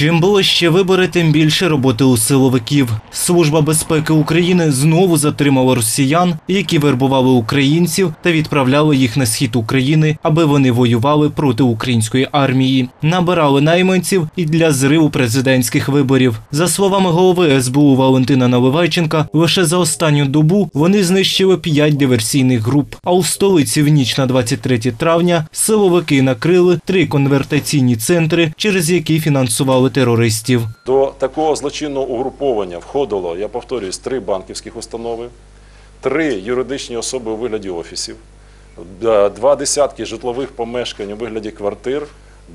Чим ближче вибори, тим більше роботи у силовиків. Служба безпеки України знову затримала росіян, які вербували українців та відправляли їх на схід України, аби вони воювали проти української армії. Набирали найманців і для зриву президентських виборів. За словами голови СБУ Валентина Наливайченка, лише за останню добу вони знищили п'ять диверсійних груп. А у столиці в ніч на 23 травня силовики накрили три конвертаційні центри, через які фінансували терористів. До такого злочинного угруповання входило, я повторююсь, три банківських установи, три юридичні особи у вигляді офісів, е, два десятки житлових помешкань у вигляді квартир,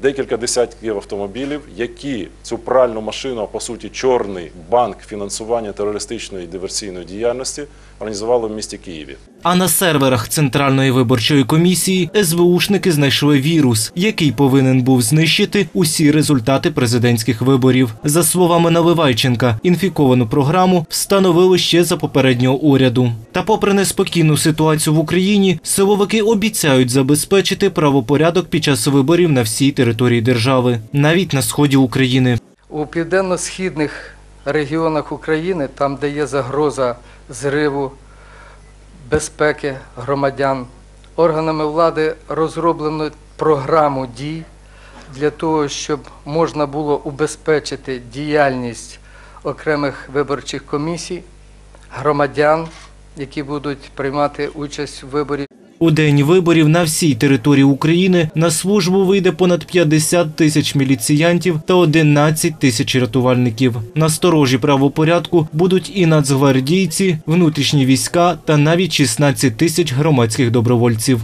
декілька десятків автомобілів, які цю пральну машину, а по суті, чорний банк фінансування терористичної диверсійної діяльності організували в місті Києві. А на серверах Центральної виборчої комісії СБУшники знайшли вірус, який повинен був знищити усі результати президентських виборів. За словами Наливайченка, інфіковану програму встановили ще за попереднього уряду. Та, попри неспокійну ситуацію в Україні, силовики обіцяють забезпечити правопорядок під час виборів на всій території держави, навіть на сході України. У південно-східних регіонах України, там, де є загроза зриву безпеки громадян, органами влади розроблено програму дій для того, щоб можна було убезпечити діяльність окремих виборчих комісій, громадян, які будуть приймати участь в виборі. У день виборів на всій території України на службу вийде понад 50 тисяч міліціянтів та 11 тисяч рятувальників. На сторожі правопорядку будуть і нацгвардійці, внутрішні війська та навіть 16 тисяч громадських добровольців.